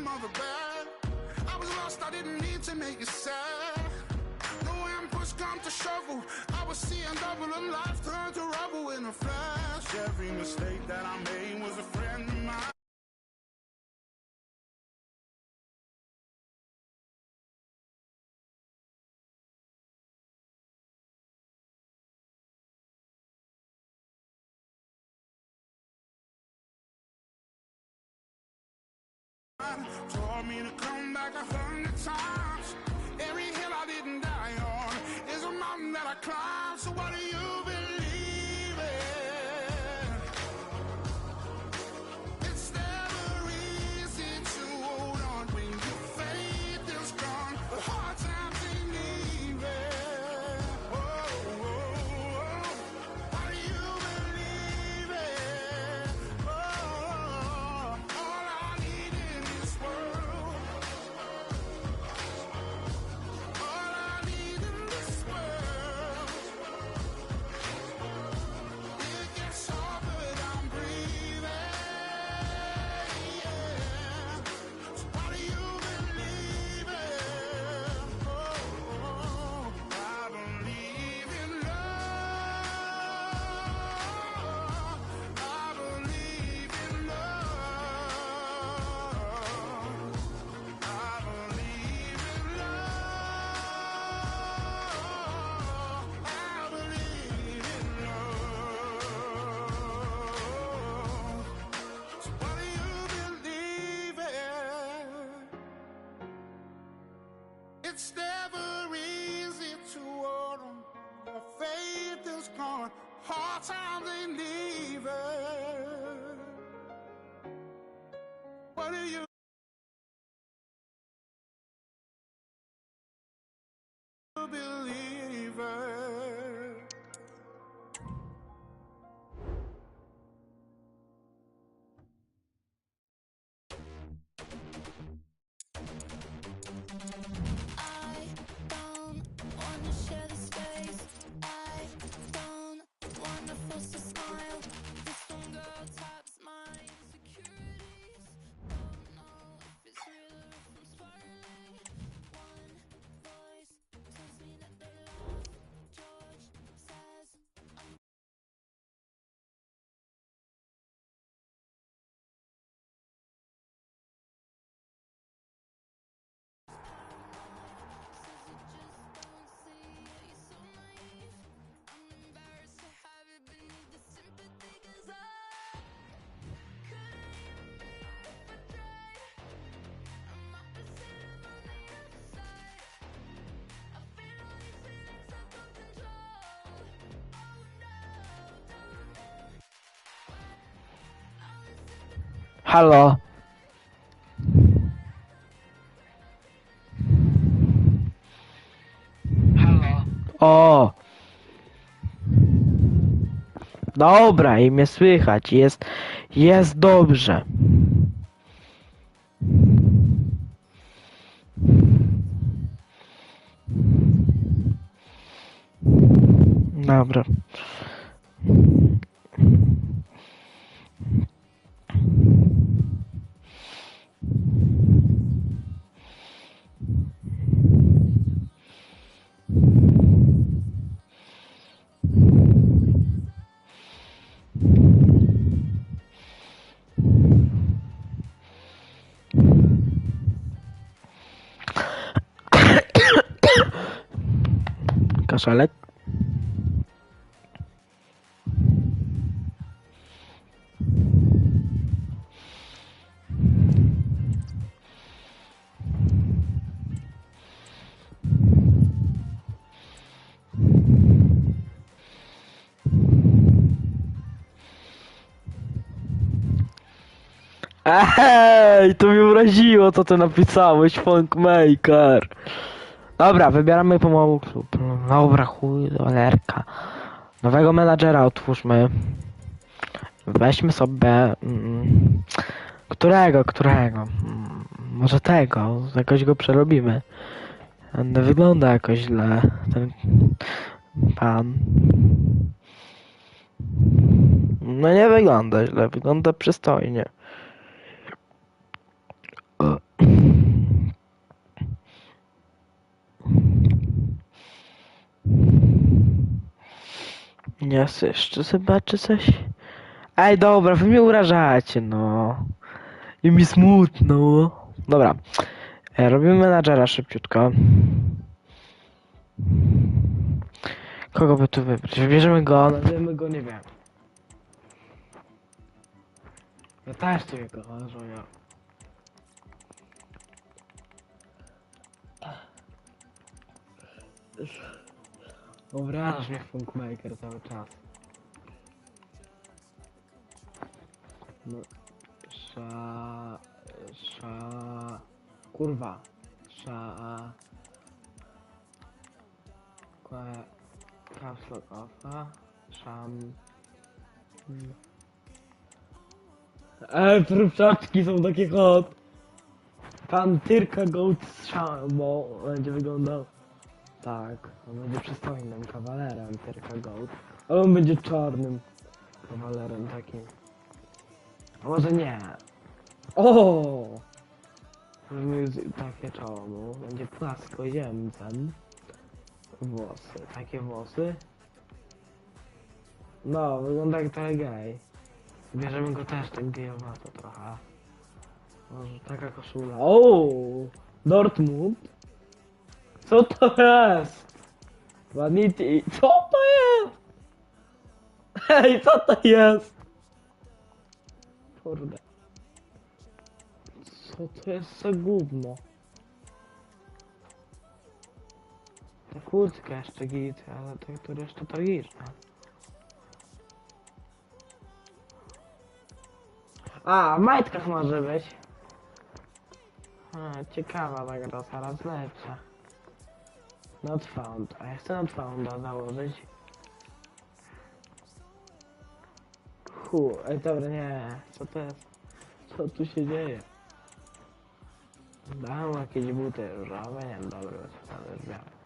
mother bad. I was lost, I didn't need to make you sad. No when come to shovel, I was seeing double and life turned to rubble in a flash. Every mistake that I made was a friend of mine. Told me to come back a hundred times. Every hill I didn't die on is a mountain that I climbed. So what do you Hard times ain't believer. What do you Halo. Halo. O. Dobra, i mnie słychać. Jest, jest dobrze. Dobra. Kaszelek? Ej, to mnie uraziło, co ty napisałeś, Funkmaker. Dobra, wybieramy pomału klub. Dobra, chuj, dolerka. Nowego menadżera otwórzmy. Weźmy sobie... Mm, którego, którego? Mm, może tego, jakoś go przerobimy. On wygląda jakoś źle, ten pan. No nie wygląda źle, wygląda przystojnie. Chcę jeszcze zobaczyć coś. Ej, dobra, wy mnie urażacie, no. I mi smutno. Dobra. E, robimy menadżera szybciutko. Kogo by tu wybrać? Wybierzemy go, nazwiemy go, nie wiem. Ja też ciebie kocham, żonia. Obrażasz mnie Funkmaker cały czas. No. Sza... Sza... Kurwa. Sza... Caps lock offa. Szam... Hmm. Ej, próbczaczki są takie hot. Pan Tyrka Goat z Szambo będzie wyglądał tak. On będzie przystojnym kawalerem Tyrka Goat. Ale on będzie czarnym kawalerem takim. A może nie. O! Już takie czoło mu. Będzie płaskoziemcem. Włosy. Takie włosy. No, wygląda jak trochę gej. Bierzemy go też tak gejowato trochę. Może taka koszula. O! Dortmund? Co to jest? Vanity. Co to jest? Hej, co to jest? Kurde. Co to jest za gówno? Ta kurtka jeszcze git, ale to, to reszta tragiczna. A, w majtkach może być. A, ciekawa ta gra, coraz lepsza. Not found. A ja chcę not founda założyć. Hu, ej dobra, nie. Co to jest? Co tu się dzieje? Dałem jakieś buty różowe, nie wiem, dobre, tam już miałem.